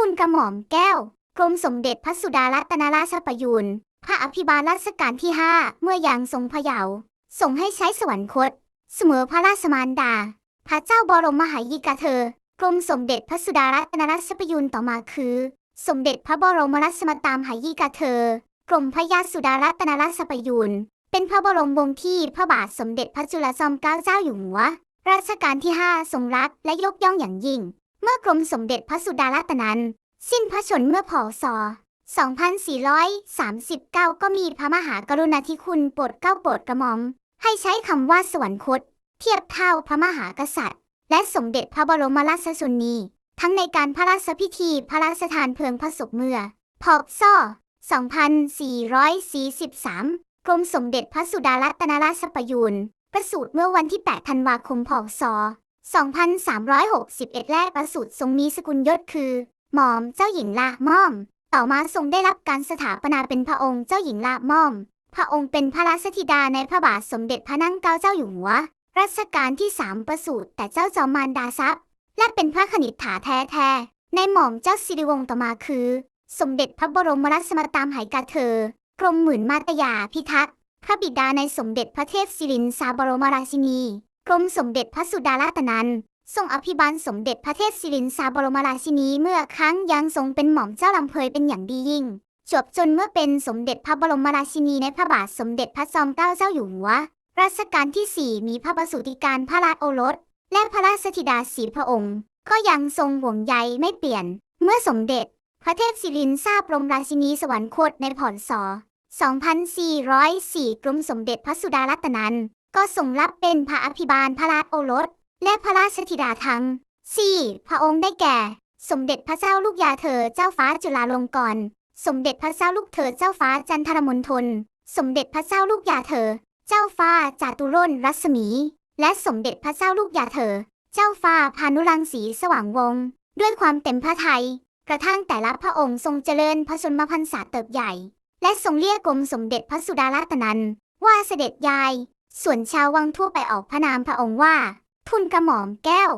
ทุนกระหม่อมแก้ว กรมสมเด็จพระสุดารัตนราชประยุนพระอภิบาลรัชกาลที่ห้าเมื่อยังทรงพระเยาว์ส่งให้ใช้สวรรคต เสมอพระราชมารดา พระเจ้าบรมมหายิกาเธอ กรมสมเด็จพระสุดารัตนราชประยุนต่อมาคือ สมเด็จพระบรมราชมาตามหายิกาเธอ กรมพระยาสุดารัตนราชประยุนเป็นพระบรมวงศ์ที่พระบาทสมเด็จพระจุลจอมเกล้าเจ้าอยู่หัวรัชกาลที่ 5 ทรงรักและยกย่องอย่างยิ่ง มื่อกรมสมเด็จพระสุดารัตนันสิ้นพระชนม์เมื่อพศ2439 ก็มีพระมหากรุณาธิคุณโปรดเกล้าโปรดกระหม่อม ให้ใช้คำว่าสวรรคต เทียบเท่าพระมหากษัตริย์ และสมเด็จพระบรมราชชนนีทั้งในการพระราชพิธีพระราชทานเพลิงพระศพเมื่อพศ2443 กรมสมเด็จพระสุดารัตนราชประยุนประสูติเมื่อวันที่ 8 ธันวาคม พศ 2361 แรกประสูติทรงมีสกุลยศคือ หม่อมเจ้าหญิงละม่อม ต่อมาทรงได้รับการสถาปนาเป็นพระองค์เจ้าหญิงละม่อม พระองค์เป็นพระราชธิดาในพระบาทสมเด็จพระนั่งเกล้าเจ้าอยู่หัว รัชกาลที่สามประสูติแต่เจ้าจอมมารดาทรัพย์ และเป็นพระขณิษฐาแท้แท้ๆ ในหม่อมเจ้าสิริวงศ์ต่อมาคือ สมเด็จพระบรมราชมตามไหกาเธอกรมหมื่นมาตยาพิทักษ์พระบิดาในสมเด็จพระเทพศิรินทราบรมราชินี รมสมเด็จพระสุดารัตนันทรงอภิบาลสมเด็จพระเทพศิรินทราบรมราชินีเมื่อครั้งยังทรงเป็นหม่อมเจ้าลำเพยเป็นอย่างดียิ่งจวบจนเมื่อเป็นสมเด็จพระบรมราชินีในพระบาทสมเด็จพระจอมเกล้าเจ้าอยู่หัวรัชกาลที่ 4 มีพระประสูติการพระราชโอรส และพระราชธิดาสีพระองค์ ก็ยังทรงห่วงใยไม่เปลี่ยน เมื่อสมเด็จ พระเทพศิรินทราบรมราชินีสวรรคตในพศ2404 กรมสมเด็จพระสุดารัตนัน ก็ทรงรับเป็นพระอภิบาลพระราชโอรส และพระราชธิดาทั้ง4พระองค์ได้แก่ สมเด็จพระเจ้าลูกยาเธอเจ้าฟ้าจุฬาลงกรณ์สมเด็จพระเจ้าลูกเธอเจ้าฟ้าจันทรมณฑลสมเด็จพระเจ้าลูกยาเธอ เจ้าฟ้าจาตุรนรัศมี และสมเด็จพระเจ้าลูกยาเธอ เจ้าฟ้าพานุรังสีสว่างวงศ์ด้วยความเต็มพระทัยกระทั่งแต่ละพระองค์ทรงเจริญพระชนมพรรษาเติบใหญ่ และทรงเรียกกรมสมเด็จพระสุดารัตนันว่าเสด็จยาย ส่วนชาววังทั่วไปออกพระนามพระองค์ว่า ทุนกระหม่อมแก้ว